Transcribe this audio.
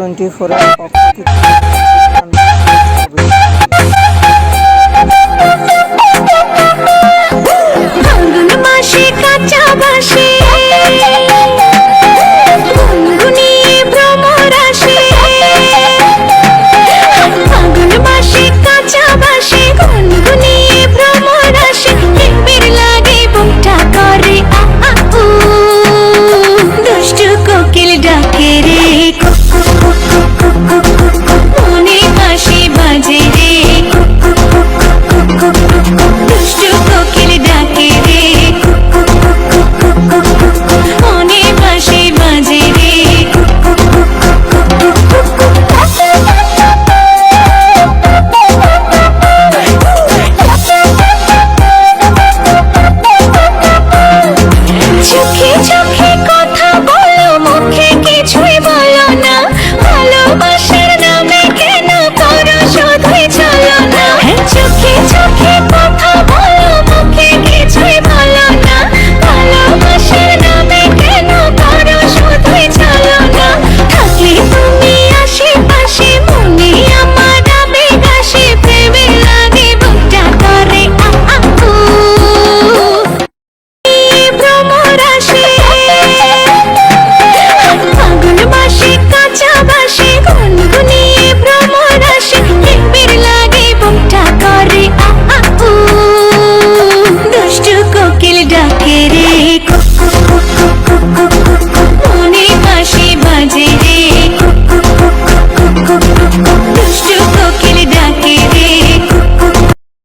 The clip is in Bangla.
টোয়েন্টি ফোরের পক্ষ থেকে। Push